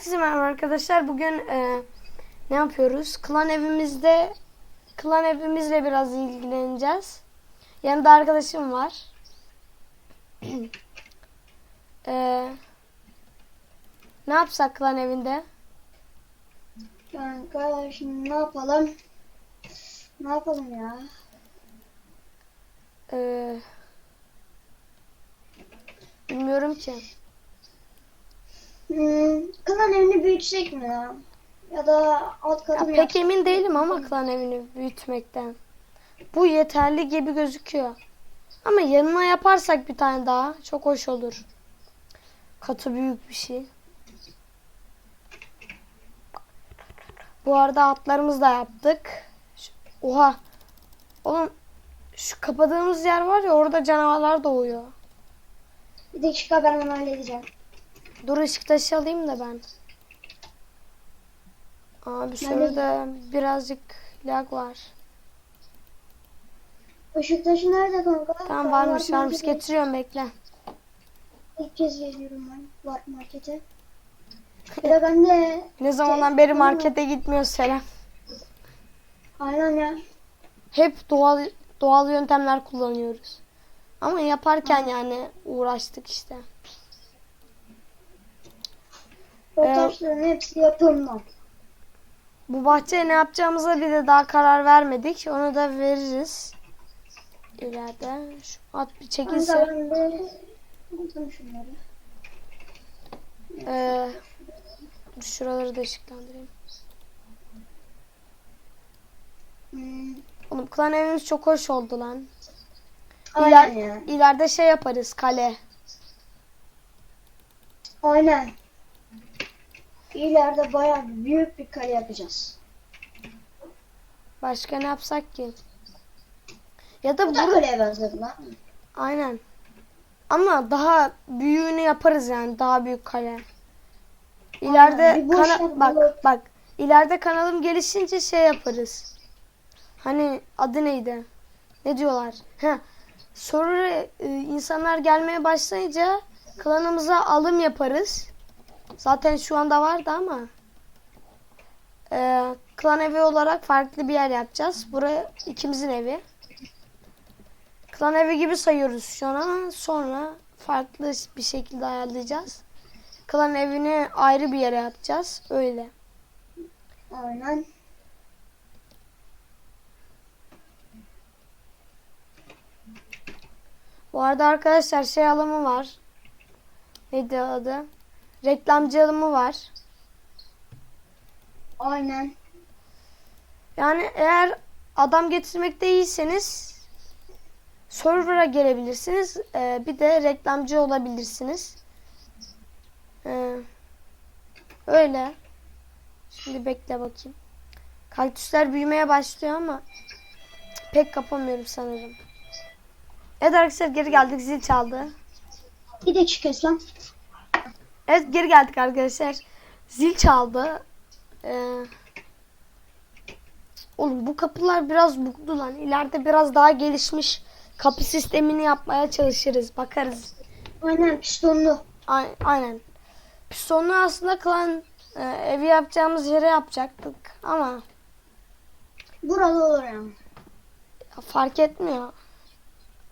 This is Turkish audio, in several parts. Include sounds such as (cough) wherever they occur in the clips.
Herkese merhaba arkadaşlar. Bugün e, ne yapıyoruz? Klan evimizde klan evimizle biraz ilgileneceğiz. Yanında arkadaşım var. (clears throat) E, ne yapsak klan evinde? Kanka şimdi ne yapalım? Ne yapalım ya? E, bilmiyorum ki. Hmm, klan evini büyütsek mi ya? Ya da alt katı mı pek yapsak? emin değilim ama klan evini büyütmekten. Bu yeterli gibi gözüküyor. Ama yanına yaparsak bir tane daha çok hoş olur. Katı büyük bir şey. Bu arada atlarımızı da yaptık. Şu- Oha. Oğlum şu kapadığımız yer var ya orada canavarlar doğuyor. Bir dakika ben onu halledeceğim. Dur ışık taşı alayım da ben. Abi şurada birazcık lag var. Işık taşı nerede kanka? Tamam varmış varmış getiriyorum bekle. İlk kez geliyorum ben Mart markete. (laughs) Ya ben de Ne zamandan beri markete gitmiyor Selam. aynen ya. Hep doğal doğal yöntemler kullanıyoruz. Ama yaparken yani uğraştık işte. O taşların hepsi yapımdan. Bu bahçeye ne yapacağımıza bir de daha karar vermedik. Onu da veririz. İleride. Şu at bir çekilse. ben de şunları. Ee, şuraları da ışıklandırayım. Hmm, Oğlum klan evimiz çok hoş oldu lan. aynen İler, ya. ileride şey yaparız kale. Aynen. İleride bayağı büyük bir kale yapacağız. Başka ne yapsak ki? Ya da Bu da kaleye benzedim lan. aynen. Ama daha büyüğünü yaparız yani daha büyük kale. İleride Aynen, bir boş kana- yer bak bak ileride kanalım gelişince şey yaparız. Hani adı neydi? Ne diyorlar? Ha. Sonra e, insanlar gelmeye başlayınca klanımıza alım yaparız. Zaten şu anda vardı ama. E, klan evi olarak farklı bir yer yapacağız. Buraya ikimizin evi. Klan evi gibi sayıyoruz şu an sonra farklı bir şekilde ayarlayacağız. Klan evini ayrı bir yere yapacağız. Öyle. Aynen. Bu arada arkadaşlar şey alımı var. Neydi adı? Reklamcı alımı var. Aynen. Yani eğer adam getirmekte iyiyseniz server'a gelebilirsiniz. Ee, bir de reklamcı olabilirsiniz. Ee, öyle. Şimdi bekle bakayım. Kaktüsler büyümeye başlıyor ama pek kapamıyorum sanırım. Evet arkadaşlar geri geldik. Zil çaldı. Bir kes lan. Evet geri geldik arkadaşlar. Zil çaldı. Ee, oğlum bu kapılar biraz buglu lan. İleride biraz daha gelişmiş kapı sistemini yapmaya çalışırız. Bakarız. Aynen pistonlu. A- aynen. Pistonlu aslında klan e, evi yapacağımız yere yapacaktık ama Burada olur yani. ya fark etmiyor.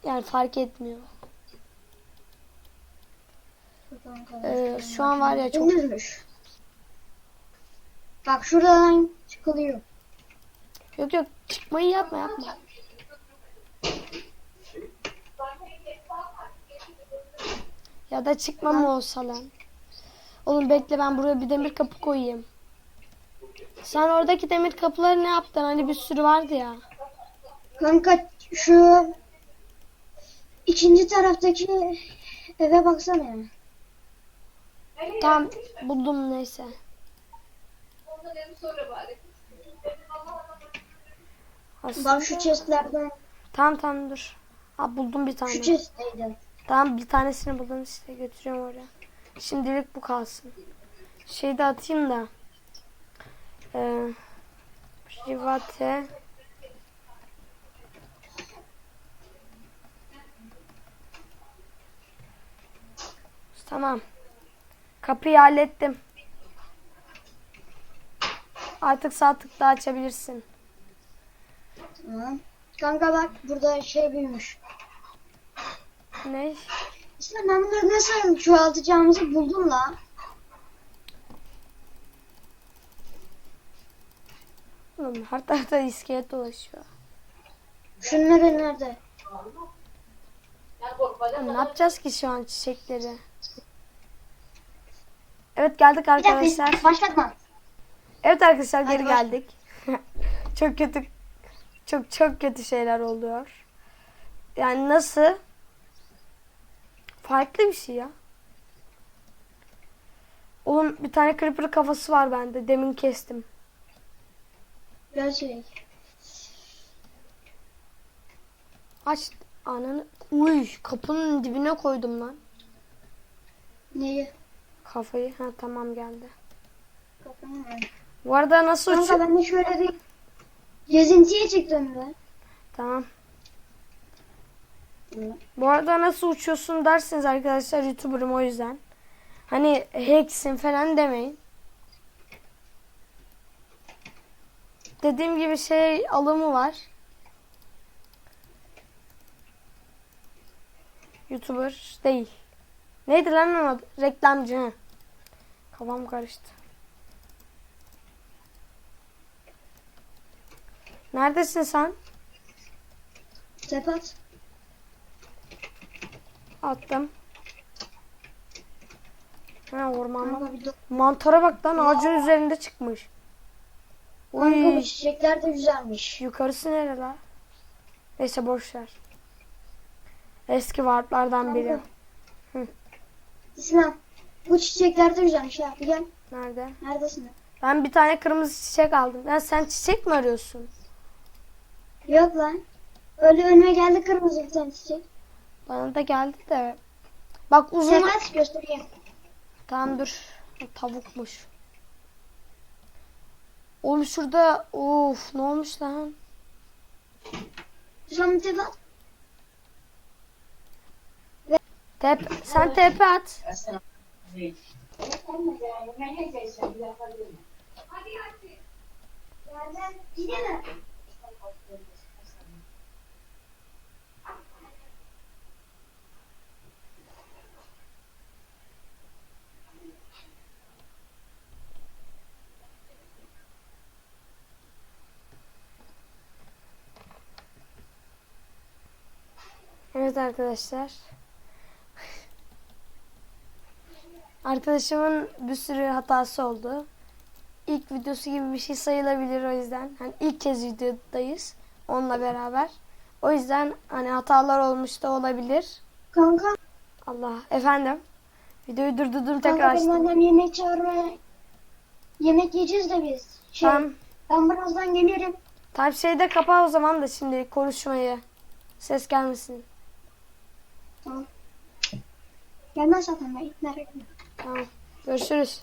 Yani fark etmiyor. Ee, şu an var ya çok Dümdüzmüş. Bak şuradan çıkılıyor. yok yok çıkmayı yapma yapma. Ya da çıkma mı olsa lan. Oğlum bekle ben buraya bir demir kapı koyayım. Sen oradaki demir kapıları ne yaptın? Hani bir sürü vardı ya. Kanka şu ikinci taraftaki eve baksana ya. Tamam buldum neyse. Aslında... Bak şu chestlerden Tamam tamam dur. Ha buldum bir tane. şu chestteydi. Tamam bir tanesini buldum işte götürüyorum oraya. Şimdilik bu kalsın. Şey de atayım da. Ee, private Tamam. Kapıyı hallettim. Artık sağ tıkla açabilirsin. Tamam. Kanka bak burada şey büyümüş. Ne? İşte ben bunları nasıl çoğaltacağımızı buldum la. Oğlum her tarafta iskelet dolaşıyor. Şunları nerede? Oğlum, ne yapacağız ki şu an çiçekleri? Evet geldik Bir dakika arkadaşlar. başlatma. Evet arkadaşlar geri baş- geldik. (laughs) çok kötü çok çok kötü şeyler oluyor. Yani nasıl? Farklı bir şey ya. Oğlum bir tane creeper kafası var bende. Demin kestim. Gerçek. Aç ananı. Uy kapının dibine koydum lan. Neyi? Kafayı. Ha tamam geldi. Kafamı Bu arada nasıl Kanka uçuyor? ben de şöyle bir gezintiye çıktım be. Tamam. Bu arada nasıl uçuyorsun dersiniz arkadaşlar YouTuber'ım o yüzden. Hani hacksin falan demeyin. Dediğim gibi şey alımı var. YouTuber değil. Neydi lan onun adı? Reklamcı. Kafam karıştı. Neredesin sen? Tepat. Attım. Ha ormanda. Mantara bak lan ağacın üzerinde çıkmış. Kanka bu çiçekler de güzelmiş. yukarısı nere la? Neyse boş ver. Eski warplardan biri. İslam. Bu çiçekler de güzelmiş ha. Bir gel. Nerede? Neredesin? Ben bir tane kırmızı çiçek aldım. Ya sen çiçek mi arıyorsun? Yok lan. Öyle önüme geldi kırmızı bir tane çiçek. Bana da geldi de. Bak uzun. Tepat göstereyim. Tamam dur. Tavukmuş. Oğlum şurada of ne olmuş lan? İslam bir tepat. Tep sen tepe at. Evet arkadaşlar. Arkadaşımın bir sürü hatası oldu. İlk videosu gibi bir şey sayılabilir o yüzden. Hani ilk kez videodayız onunla beraber. O yüzden hani hatalar olmuş da olabilir. Kanka. Allah efendim. Videoyu durdurdum tekrar Kanka açtım. annem yemek çağırmaya. Yemek yiyeceğiz de biz. Şey, Tamam. Ben birazdan gelirim. Tamam şeyde kapa o zaman da şimdi konuşmayı. Ses gelmesin. Tamam. Gelmez zaten ben merak etme. Tamam. Görüşürüz.